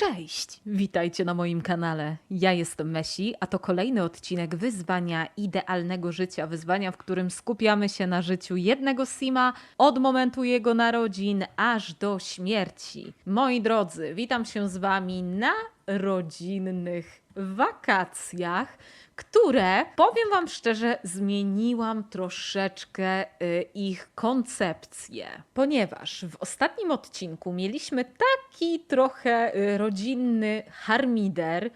Cześć! Witajcie na moim kanale. Ja jestem Mesi, a to kolejny odcinek wyzwania idealnego życia. Wyzwania, w którym skupiamy się na życiu jednego Sima od momentu jego narodzin aż do śmierci. Moi drodzy, witam się z Wami na rodzinnych wakacjach, które, powiem Wam szczerze, zmieniłam troszeczkę y, ich koncepcję. Ponieważ w ostatnim odcinku mieliśmy taki trochę y, rodzinny harmider y,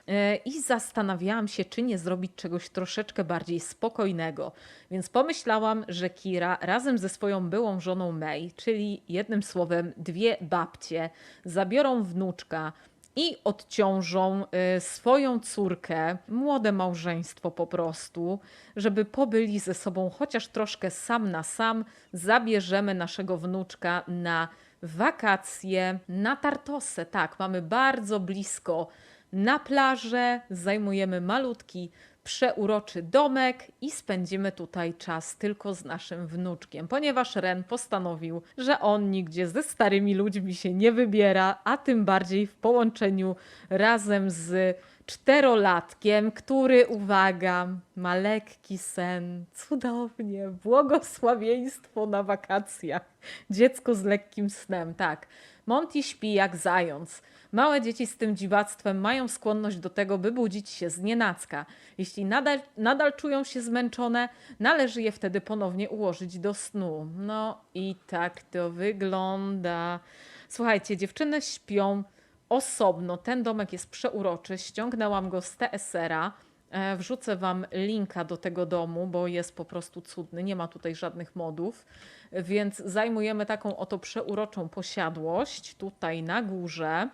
i zastanawiałam się, czy nie zrobić czegoś troszeczkę bardziej spokojnego. Więc pomyślałam, że Kira razem ze swoją byłą żoną May, czyli jednym słowem dwie babcie, zabiorą wnuczka i odciążą y, swoją córkę, młode małżeństwo po prostu, żeby pobyli ze sobą chociaż troszkę sam na sam. Zabierzemy naszego wnuczka na wakacje na Tartosę. Tak, mamy bardzo blisko na plażę, zajmujemy malutki, przeuroczy domek i spędzimy tutaj czas tylko z naszym wnuczkiem, ponieważ Ren postanowił, że on nigdzie ze starymi ludźmi się nie wybiera, a tym bardziej w połączeniu razem z czterolatkiem, który, uwaga, ma lekki sen, cudownie, błogosławieństwo na wakacjach. Dziecko z lekkim snem, tak. Monty śpi jak zając. Małe dzieci z tym dziwactwem mają skłonność do tego, by budzić się z nienacka. Jeśli nadal, nadal czują się zmęczone, należy je wtedy ponownie ułożyć do snu. No i tak to wygląda. Słuchajcie, dziewczyny śpią osobno. Ten domek jest przeuroczy. Ściągnęłam go z TSR-a. E, Wrzucę Wam linka do tego domu, bo jest po prostu cudny. Nie ma tutaj żadnych modów. Więc zajmujemy taką oto przeuroczą posiadłość tutaj na górze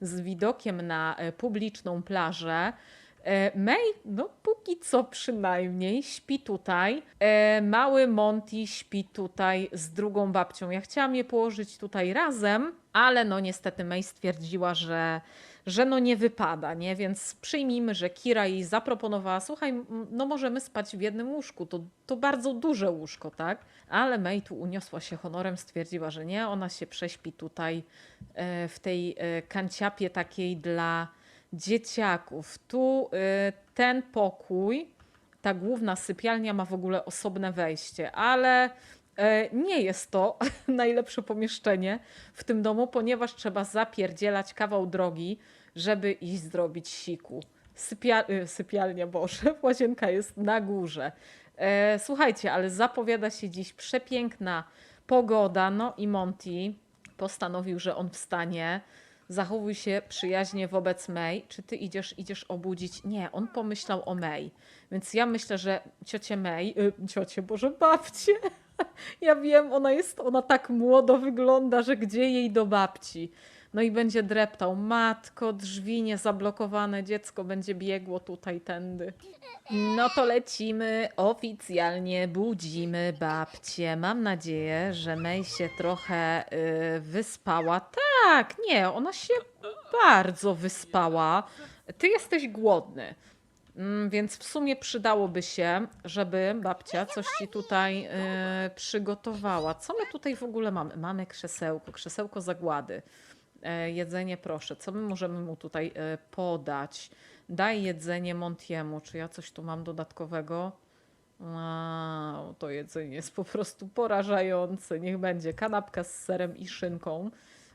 z widokiem na e, publiczną plażę. E, May, no póki co przynajmniej, śpi tutaj. Mały Monty śpi tutaj z drugą babcią. Ja chciałam je położyć tutaj razem, ale no niestety May stwierdziła, że, że no nie wypada, nie? Więc przyjmijmy, że Kira jej zaproponowała, słuchaj, no możemy spać w jednym łóżku, to, to bardzo duże łóżko, tak? Ale May tu uniosła się honorem, stwierdziła, że nie, ona się prześpi tutaj e, w tej e, kanciapie takiej dla dzieciaków. Tu y, ten pokój, ta główna sypialnia ma w ogóle osobne wejście, ale e, nie jest to najlepsze pomieszczenie w tym domu, ponieważ trzeba zapierdzielać kawał drogi, żeby iść zrobić siku. Sypia y, sypialnia, Boże, łazienka jest na górze. E, Słuchajcie, ale zapowiada się dziś przepiękna pogoda, no i Monty postanowił, że on wstanie. Zachowuj się przyjaźnie wobec May. Czy ty idziesz, idziesz obudzić? Nie, on pomyślał o May. Więc ja myślę, że ciocie May, y, ciocie, Boże, babcie. Ja wiem, ona jest, ona tak młodo wygląda, że gdzie jej do babci? No i będzie dreptał. Matko, drzwi niezablokowane, dziecko będzie biegło tutaj tędy. No to lecimy, oficjalnie budzimy babcię. Mam nadzieję, że May się trochę y, wyspała. Tak, nie, ona się bardzo wyspała. Ty jesteś głodny. Mm, Więc w sumie przydałoby się, żeby babcia coś ci tutaj y, przygotowała. Co my tutaj w ogóle mamy? Mamy krzesełko, krzesełko zagłady. E, jedzenie proszę. Co my możemy mu tutaj e, podać? Daj jedzenie Montiemu. Czy ja coś tu mam dodatkowego? Wow, to jedzenie jest po prostu porażające. Niech będzie kanapka z serem i szynką.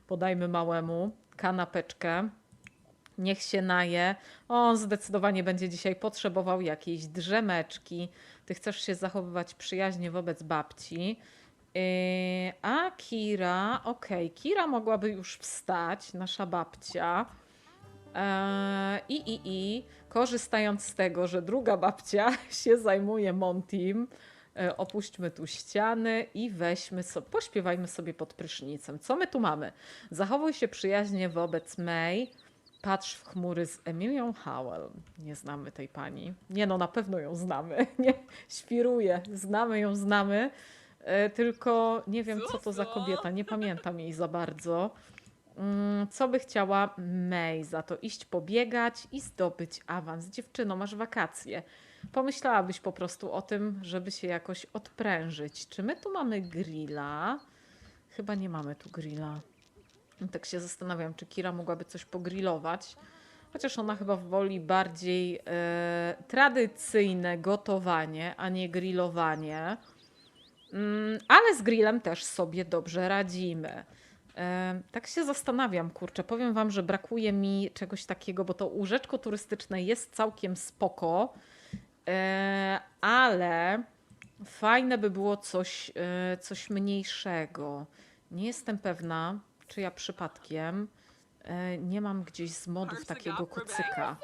Podajmy małemu kanapeczkę. Niech się naje. On zdecydowanie będzie dzisiaj potrzebował jakiejś drzemeczki. Ty chcesz się zachowywać przyjaźnie wobec babci. Yy, a Kira, okej, Kira mogłaby już wstać, nasza babcia. Eee, I, i, i korzystając z tego, że druga babcia się zajmuje Montim, e, opuśćmy tu ściany i weźmy sobie, pośpiewajmy sobie pod prysznicem. Co my tu mamy? Zachowuj się przyjaźnie wobec May. Patrz w chmury z Emilią Howell. Nie znamy tej pani. Nie no, na pewno ją znamy. Nie, świruję. Znamy ją, znamy. E, tylko nie wiem, co to za kobieta. Nie pamiętam jej za bardzo. Mm, Co by chciała May za to? Iść pobiegać i zdobyć awans. Dziewczyno, masz wakacje. Pomyślałabyś po prostu o tym, żeby się jakoś odprężyć. Czy my tu mamy grilla? Chyba nie mamy tu grilla. Tak się zastanawiam, czy Kira mogłaby coś pogrillować. Chociaż ona chyba woli bardziej e, tradycyjne gotowanie, a nie grillowanie. Mm, ale z grillem też sobie dobrze radzimy. Tak się zastanawiam, kurczę, powiem wam, że brakuje mi czegoś takiego, bo to łóżeczko turystyczne jest całkiem spoko, e, ale fajne by było coś, e, coś mniejszego. Nie jestem pewna, czy ja przypadkiem e, nie mam gdzieś z modów takiego kucyka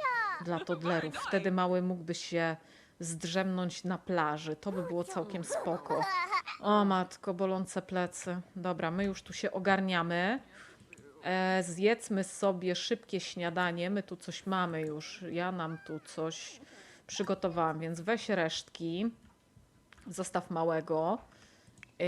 dla toddlerów. Wtedy mały mógłby się zdrzemnąć na plaży. To by było całkiem spoko. O matko, bolące plecy. Dobra, my już tu się ogarniamy. E, zjedzmy sobie szybkie śniadanie. My tu coś mamy już. Ja nam tu coś przygotowałam, więc weź resztki. Zostaw małego. Yy,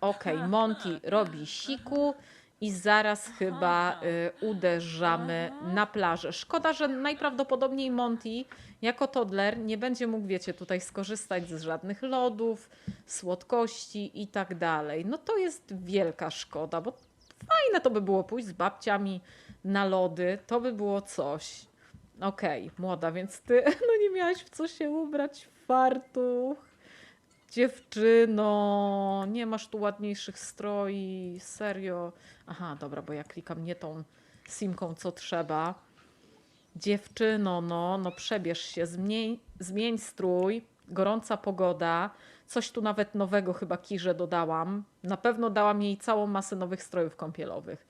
Okej, Monty robi siku i zaraz chyba y, uderzamy na plażę. Szkoda, że najprawdopodobniej Monty jako toddler nie będzie mógł, wiecie, tutaj skorzystać z żadnych lodów, słodkości i tak dalej. No to jest wielka szkoda, bo fajne to by było pójść z babciami na lody, to by było coś. Okej, młoda, więc ty no nie miałaś w co się ubrać, fartuch. Dziewczyno, nie masz tu ładniejszych stroi, serio. Aha, dobra, bo ja klikam nie tą simką, co trzeba. Dziewczyno, no, no przebierz się, zmień, zmień strój, gorąca pogoda. Coś tu nawet nowego chyba Kirze dodałam. Na pewno dałam jej całą masę nowych strojów kąpielowych.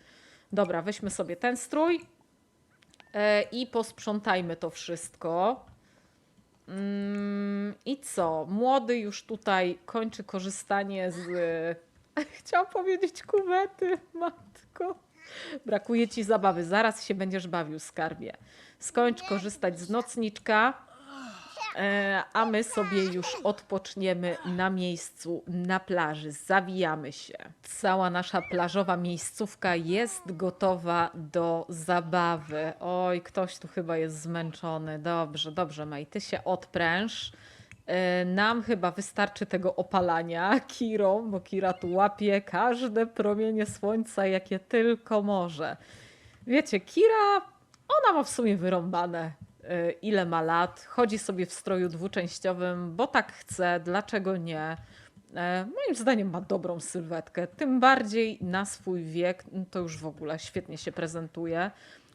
Dobra, weźmy sobie ten strój e, i posprzątajmy to wszystko. Mm, I co? Młody już tutaj kończy korzystanie z. Chciałam powiedzieć kuwety, matko. Brakuje ci zabawy. Zaraz się będziesz bawił, skarbie. Skończ korzystać z nocniczka, a my sobie już odpoczniemy na miejscu, na plaży. Zawijamy się. Cała nasza plażowa miejscówka jest gotowa do zabawy. Oj, ktoś tu chyba jest zmęczony. Dobrze, dobrze, Mej, ty się odpręż. E, Nam chyba wystarczy tego opalania Kirą, bo Kira tu łapie każde promienie słońca, jakie tylko może. Wiecie, Kira, ona ma w sumie wyrąbane, e, ile ma lat. Chodzi sobie w stroju dwuczęściowym, bo tak chce, dlaczego nie. E, Moim zdaniem ma dobrą sylwetkę, tym bardziej na swój wiek, to już w ogóle świetnie się prezentuje.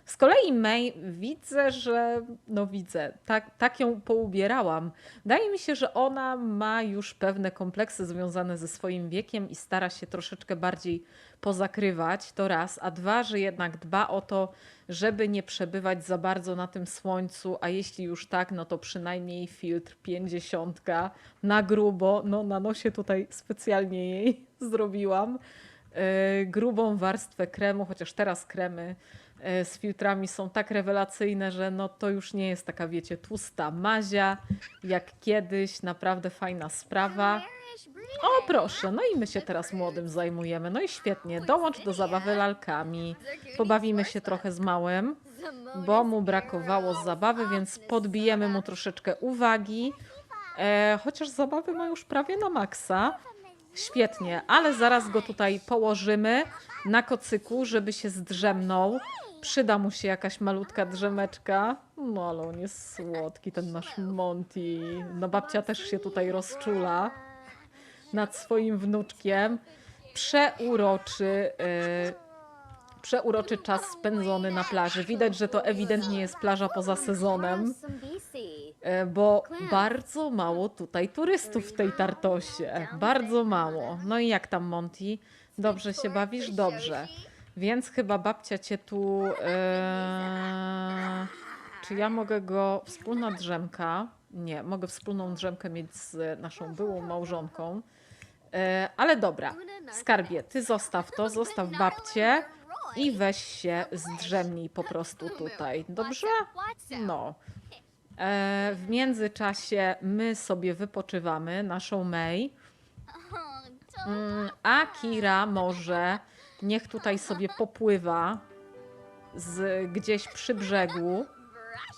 Z kolei May widzę, że no widzę, tak, tak ją poubierałam. Wydaje mi się, że ona ma już pewne kompleksy związane ze swoim wiekiem i stara się troszeczkę bardziej pozakrywać, to raz, a dwa, że jednak dba o to, żeby nie przebywać za bardzo na tym słońcu, a jeśli już tak, no to przynajmniej filtr 50 na grubo, no na nosie tutaj specjalnie jej zrobiłam, yy, grubą warstwę kremu, chociaż teraz kremy z filtrami są tak rewelacyjne, że no to już nie jest taka, wiecie, tłusta mazia, jak kiedyś, naprawdę fajna sprawa. O proszę, no i my się teraz młodym zajmujemy, no i świetnie, dołącz do zabawy lalkami, pobawimy się trochę z małym, bo mu brakowało zabawy, więc podbijemy mu troszeczkę uwagi, e, chociaż zabawy ma już prawie na maksa. Świetnie, ale zaraz go tutaj położymy na kocyku, żeby się zdrzemnął. Przyda mu się jakaś malutka drzemeczka. No ale on jest słodki, ten nasz Monty. No babcia też się tutaj rozczula nad swoim wnuczkiem. Przeuroczy, yy, przeuroczy czas spędzony na plaży. Widać, że to ewidentnie jest plaża poza sezonem. E, bo bardzo mało tutaj turystów w tej Tartosie. Bardzo mało. No i jak tam, Monty? Dobrze się bawisz? Dobrze. Więc chyba babcia cię tu. E... Czy ja mogę go. Wspólna drzemka? Nie, mogę wspólną drzemkę mieć z naszą byłą małżonką. E, ale dobra, skarbie, ty zostaw to, zostaw babcię i weź się zdrzemnij po prostu tutaj. Dobrze? No. E, w międzyczasie my sobie wypoczywamy, naszą May, mm, a Kira może niech tutaj sobie popływa z, gdzieś przy brzegu.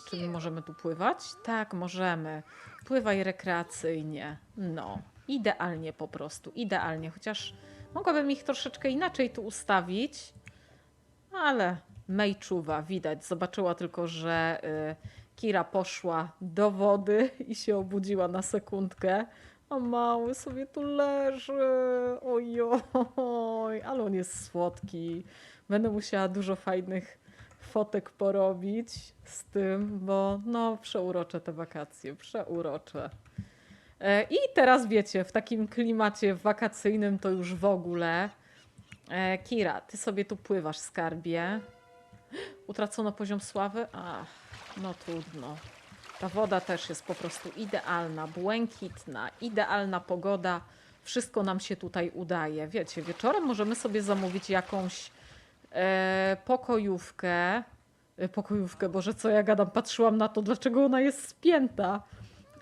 Czy my możemy tu pływać? Tak, możemy. Pływaj rekreacyjnie. No, idealnie po prostu, idealnie. Chociaż mogłabym ich troszeczkę inaczej tu ustawić. ale May czuwa, widać. Zobaczyła tylko, że y, Kira poszła do wody i się obudziła na sekundkę. A mały sobie tu leży. Ojoj, ale on jest słodki. Będę musiała dużo fajnych fotek porobić z tym, bo no przeurocze te wakacje, przeurocze. E, I teraz wiecie, w takim klimacie wakacyjnym to już w ogóle. E, Kira, ty sobie tu pływasz, skarbie. Utracono poziom sławy? Ach, no trudno. Ta woda też jest po prostu idealna, błękitna, idealna pogoda. Wszystko nam się tutaj udaje. Wiecie, wieczorem możemy sobie zamówić jakąś e, pokojówkę. E, pokojówkę, Boże, co ja gadam? Patrzyłam na to, dlaczego ona jest spięta.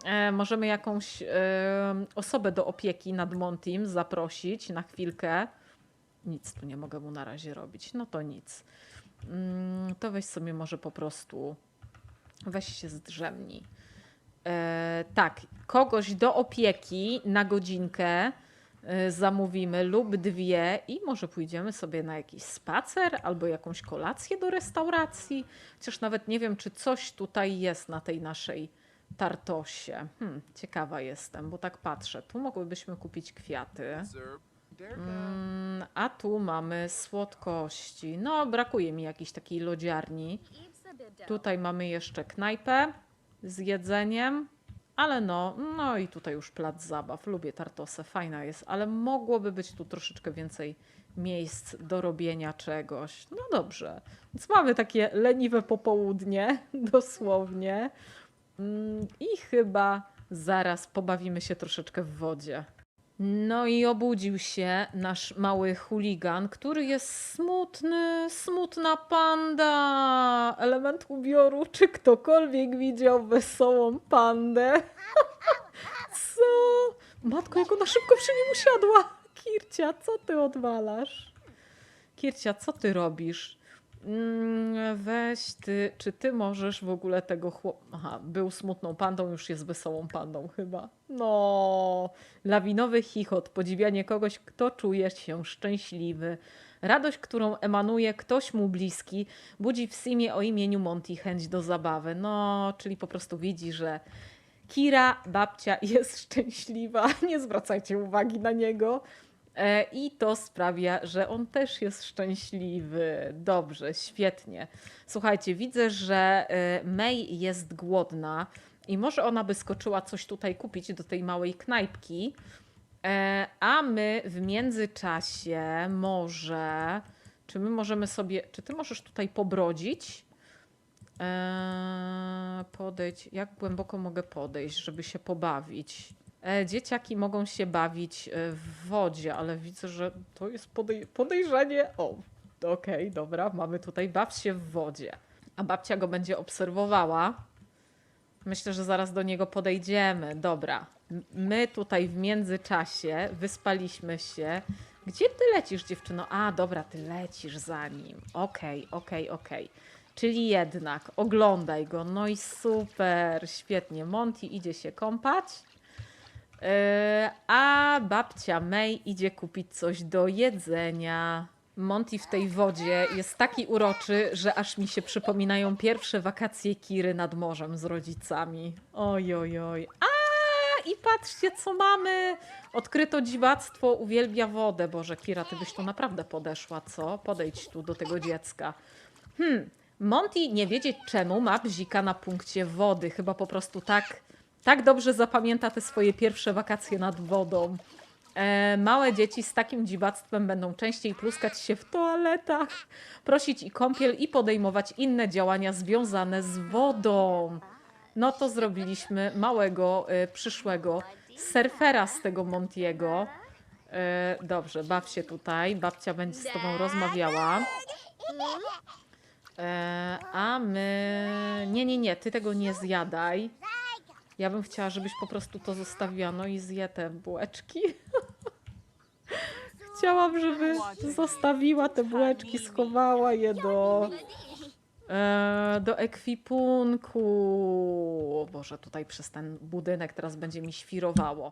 E, możemy jakąś e, osobę do opieki nad Montim zaprosić na chwilkę. Nic tu nie mogę mu na razie robić. No to nic. Mm, to weź sobie może po prostu weź się zdrzemnij. E, tak, kogoś do opieki na godzinkę e, zamówimy lub dwie i może pójdziemy sobie na jakiś spacer albo jakąś kolację do restauracji. Chociaż nawet nie wiem, czy coś tutaj jest na tej naszej tartosie. Hmm, ciekawa jestem, bo tak patrzę. Tu mogłybyśmy kupić kwiaty. Mm, a tu mamy słodkości. No, brakuje mi jakiejś takiej lodziarni. Tutaj mamy jeszcze knajpę z jedzeniem, ale no, no i tutaj już plac zabaw. Lubię tartosę, fajna jest, ale mogłoby być tu troszeczkę więcej miejsc do robienia czegoś. No dobrze, więc mamy takie leniwe popołudnie, dosłownie. Mm, I chyba zaraz pobawimy się troszeczkę w wodzie. No i obudził się nasz mały chuligan, który jest smutny, smutna panda. Element ubioru. Czy ktokolwiek widział wesołą pandę? Co? Matko, jak ona szybko przy nim usiadła. Kircia, co ty odwalasz? Kircia, co ty robisz? Mm, Weź ty, czy ty możesz w ogóle tego chłop... Aha, był smutną pandą, już jest wesołą pandą chyba. No, lawinowy chichot, podziwianie kogoś, kto czuje się szczęśliwy. Radość, którą emanuje ktoś mu bliski, budzi w Simie o imieniu Monty chęć do zabawy. No, czyli po prostu widzi, że Kira, babcia jest szczęśliwa. Nie zwracajcie uwagi na niego. E, I to sprawia, że on też jest szczęśliwy. Dobrze, świetnie. Słuchajcie, widzę, że e, May jest głodna i może ona by skoczyła coś tutaj kupić do tej małej knajpki. E, A my w międzyczasie może. Czy my możemy sobie. Czy ty możesz tutaj pobrodzić? Podejdź. Jak głęboko mogę podejść, żeby się pobawić? E, dzieciaki mogą się bawić e, w wodzie, ale widzę, że to jest podej podejrzenie. O, okej, dobra, mamy tutaj baw się w wodzie. A babcia go będzie obserwowała. Myślę, że zaraz do niego podejdziemy. Dobra. My tutaj w międzyczasie wyspaliśmy się. Gdzie ty lecisz, dziewczyno? A, dobra, ty lecisz za nim. Okej, okej, okej. Czyli jednak oglądaj go. No i super, świetnie. Monty idzie się kąpać. Yy, a babcia May idzie kupić coś do jedzenia. Monty w tej wodzie jest taki uroczy, że aż mi się przypominają pierwsze wakacje Kiry nad morzem z rodzicami. Oj, oj, oj. A i patrzcie, co mamy! Odkryto dziwactwo, uwielbia wodę. Boże, Kira, ty byś tu naprawdę podeszła, co? Podejdź tu do tego dziecka. Hmm, Monty nie wiedzieć czemu ma bzika na punkcie wody. Chyba po prostu tak, tak dobrze zapamięta te swoje pierwsze wakacje nad wodą. E, małe dzieci z takim dziwactwem będą częściej pluskać się w toaletach, prosić i kąpiel i podejmować inne działania związane z wodą. No to zrobiliśmy małego e, przyszłego surfera z tego Montiego. E, dobrze, baw się tutaj. Babcia będzie z tobą rozmawiała. E, a my. Nie, nie, nie, ty tego nie zjadaj. Ja bym chciała, żebyś po prostu to zostawiła. No i zje te bułeczki. Chciałam, żeby zostawiła te bułeczki, schowała je do. E, do ekwipunku. O Boże, tutaj przez ten budynek teraz będzie mi świrowało.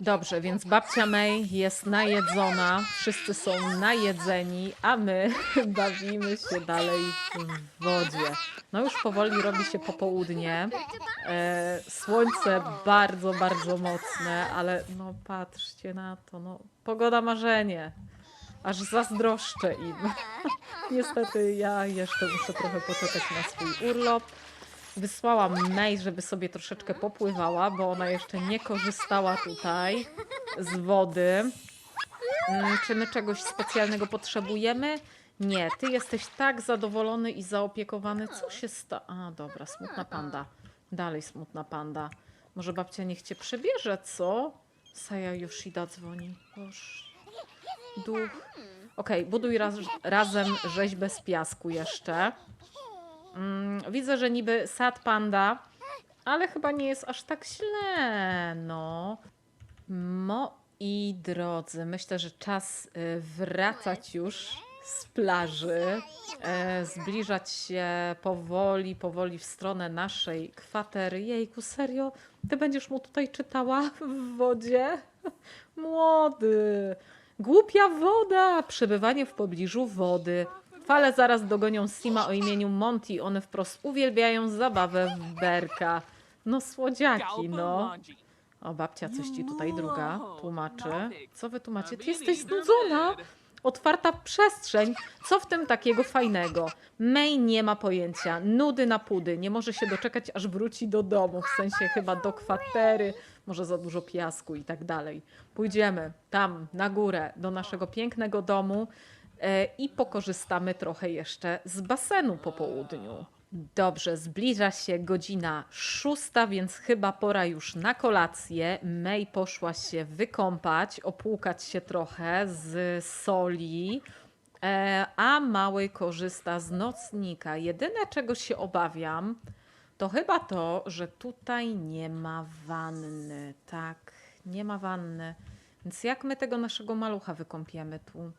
Dobrze, więc babcia May jest najedzona, wszyscy są najedzeni, a my bawimy się dalej w wodzie. No już powoli robi się popołudnie. E, słońce bardzo, bardzo mocne, ale no patrzcie na to, no pogoda marzenie. Aż zazdroszczę im. Niestety ja jeszcze muszę trochę poczekać na swój urlop. Wysłałam mail, żeby sobie troszeczkę popływała, bo ona jeszcze nie korzystała tutaj z wody. Mm, Czy my czegoś specjalnego potrzebujemy? Nie, ty jesteś tak zadowolony i zaopiekowany. Co się stało? A, dobra, smutna panda. Dalej smutna panda. Może babcia niech cię przebierze, co? Saja Yoshida dzwoni. Boże. Duch. Okej, buduj raz, razem rzeźbę z piasku jeszcze. Mm, widzę, że niby sad panda, ale chyba nie jest aż tak źle, no. Moi drodzy, myślę, że czas y, wracać już z plaży, e, zbliżać się powoli, powoli w stronę naszej kwatery. Jejku, serio? Ty będziesz mu tutaj czytała w wodzie? Młody! Głupia woda! Przebywanie w pobliżu wody. Fale zaraz dogonią Sima o imieniu Monty. One wprost uwielbiają zabawę w berka. No słodziaki, no. O, babcia coś ci tutaj druga tłumaczy. Co wy tu macie? Ty jesteś znudzona! Otwarta przestrzeń. Co w tym takiego fajnego? May nie ma pojęcia. Nudy na pudy. Nie może się doczekać, aż wróci do domu. W sensie chyba do kwatery. Może za dużo piasku i tak dalej. Pójdziemy tam, na górę, do naszego pięknego domu e, i pokorzystamy trochę jeszcze z basenu po południu. Dobrze, zbliża się godzina szósta, więc chyba pora już na kolację. May poszła się wykąpać, opłukać się trochę z soli, e, a mały korzysta z nocnika. Jedyne, czego się obawiam, to chyba to, że tutaj nie ma wanny. Tak, nie ma wanny. Więc jak my tego naszego malucha wykąpiemy tu?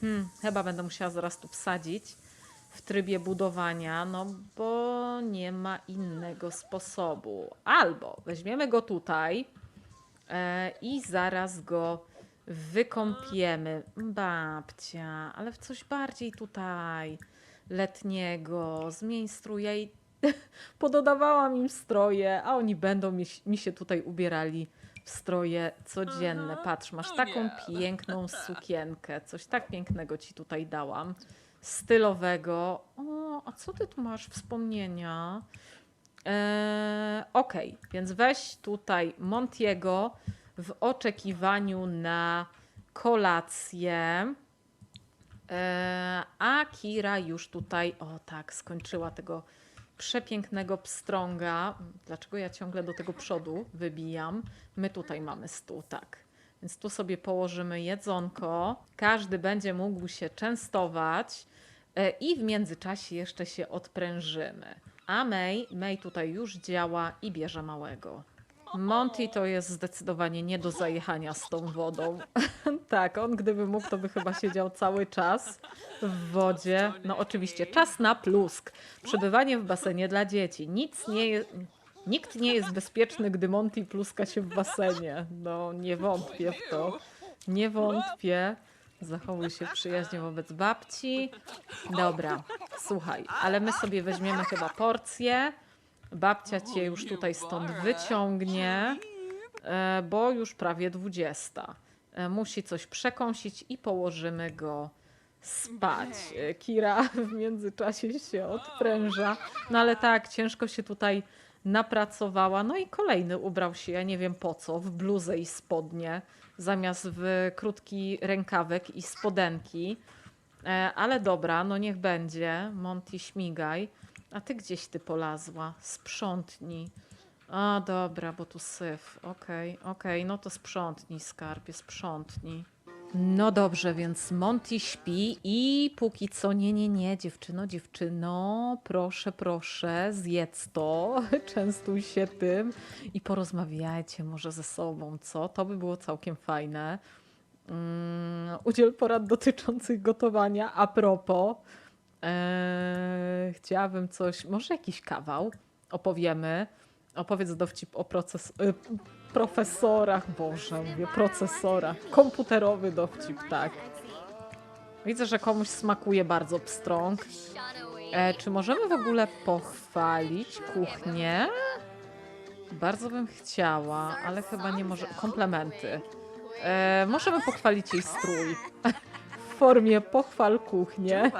Hmm, chyba będę musiała zaraz tu wsadzić w trybie budowania, no bo nie ma innego sposobu. Albo weźmiemy go tutaj e, i zaraz go wykąpiemy. Babcia, ale w coś bardziej tutaj letniego. Zmień strój. Ja jej pododawałam im stroje, a oni będą mi, mi się tutaj ubierali w stroje codzienne. Patrz, masz taką piękną sukienkę. Coś tak pięknego ci tutaj dałam. Stylowego. O, a co ty tu masz wspomnienia? Eee, Okej, więc weź tutaj Montiego w oczekiwaniu na kolację. Eee, a Kira już tutaj, o tak, skończyła tego przepięknego pstrąga. Dlaczego ja ciągle do tego przodu wybijam? My tutaj mamy stół, tak. Więc tu sobie położymy jedzonko. Każdy będzie mógł się częstować e, i w międzyczasie jeszcze się odprężymy. A May, May tutaj już działa i bierze małego. Monty to jest zdecydowanie nie do zajechania z tą wodą. tak, on gdyby mógł, to by chyba siedział cały czas w wodzie. No oczywiście, czas na plusk. Przebywanie w basenie dla dzieci. Nic nie. Nikt nie jest bezpieczny, gdy Monty pluska się w basenie. No, nie wątpię w to. Nie wątpię. Zachowuj się przyjaźnie wobec babci. Dobra, słuchaj, ale my sobie weźmiemy chyba porcję. Babcia cię już tutaj stąd wyciągnie, e, bo już prawie 20. E, Musi coś przekąsić i położymy go spać. E, Kira w międzyczasie się odpręża, no ale tak, ciężko się tutaj napracowała. No i kolejny ubrał się, ja nie wiem po co, w bluzę i spodnie, zamiast w krótki rękawek i spodenki. Ale dobra, no niech będzie. Monty, śmigaj. A ty gdzieś ty polazła? Sprzątnij. A dobra, bo tu syf. Okej, okej, no to sprzątnij, skarbie, sprzątnij. No dobrze, więc Monty śpi i póki co nie, nie, nie, dziewczyno, dziewczyno, proszę, proszę, zjedz to, częstuj się tym i porozmawiajcie może ze sobą, co? To by było całkiem fajne. Mm, udziel porad dotyczących gotowania. A propos, Eee, chciałabym coś, może jakiś kawał opowiemy. Opowiedz dowcip o proces, y, profesorach, Boże, mówię procesorach. Komputerowy dowcip, tak. Widzę, że komuś smakuje bardzo pstrąg. E, czy możemy w ogóle pochwalić kuchnię? Bardzo bym chciała, ale chyba nie może. Komplementy. E, możemy pochwalić jej strój. w formie pochwal kuchnię.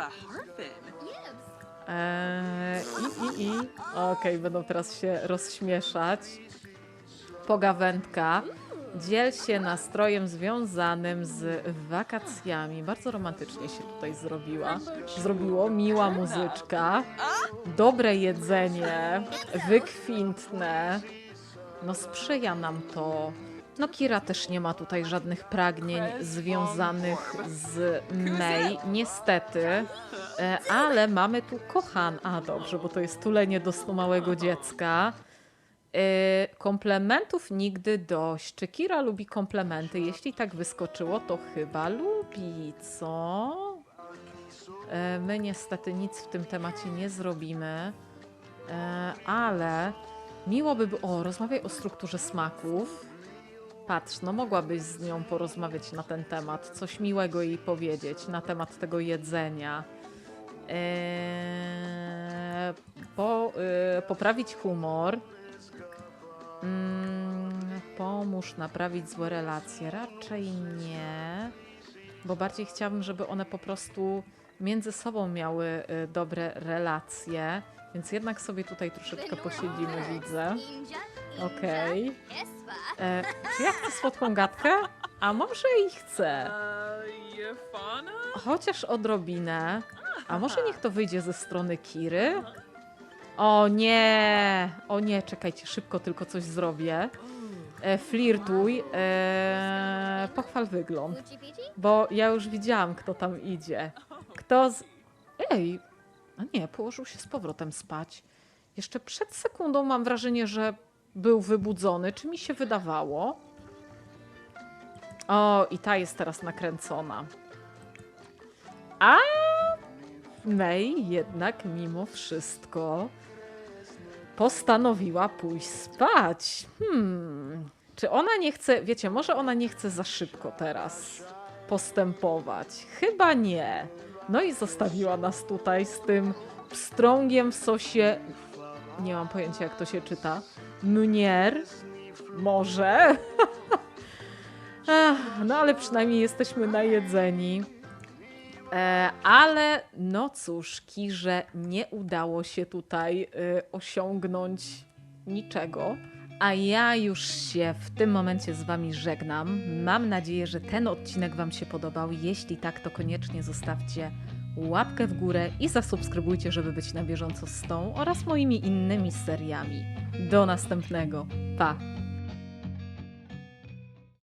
E, I, i, i. Okej, będą teraz się rozśmieszać. Pogawędka. Dziel się nastrojem związanym z wakacjami. Bardzo romantycznie się tutaj zrobiła. Zrobiło. Miła muzyczka. Dobre jedzenie. Wykwintne. No sprzyja nam to. No Kira też nie ma tutaj żadnych pragnień związanych z May, niestety. E, Ale mamy tu kochan. A dobrze, bo to jest tulenie do snu małego dziecka. E, Komplementów nigdy dość. Czy Kira lubi komplementy? Jeśli tak wyskoczyło, to chyba lubi, co? E, My niestety nic w tym temacie nie zrobimy, ale miło by. O, rozmawiaj o strukturze smaków. Patrz, no mogłabyś z nią porozmawiać na ten temat, coś miłego jej powiedzieć na temat tego jedzenia. Eee, po, e, poprawić humor. Mm, pomóż naprawić złe relacje. Raczej nie, bo bardziej chciałabym, żeby one po prostu między sobą miały y, dobre relacje. Więc jednak sobie tutaj troszeczkę posiedzimy, widzę. Okej. E, Czy ja chcę słodką gadkę? A może i chcę. Chociaż odrobinę. A może niech to wyjdzie ze strony Kiry? O nie! O nie, czekajcie, szybko tylko coś zrobię. E, flirtuj. E, pochwal wygląd. Bo ja już widziałam, kto tam idzie. Kto z. Ej! A nie, położył się z powrotem spać. Jeszcze przed sekundą mam wrażenie, że był wybudzony. Czy mi się wydawało? O, i ta jest teraz nakręcona. A May jednak mimo wszystko postanowiła pójść spać. Hmm. Czy ona nie chce, wiecie, może ona nie chce za szybko teraz postępować? Chyba nie. No i zostawiła nas tutaj z tym pstrągiem w sosie. Nie mam pojęcia, jak to się czyta. Mnier? Może? Ach, no ale przynajmniej jesteśmy najedzeni. E, ale no cóż, Kirze nie udało się tutaj y, osiągnąć niczego. A ja już się w tym momencie z Wami żegnam. Mam nadzieję, że ten odcinek Wam się podobał. Jeśli tak, to koniecznie zostawcie łapkę w górę i zasubskrybujcie, żeby być na bieżąco z tą oraz moimi innymi seriami. Do następnego. Pa!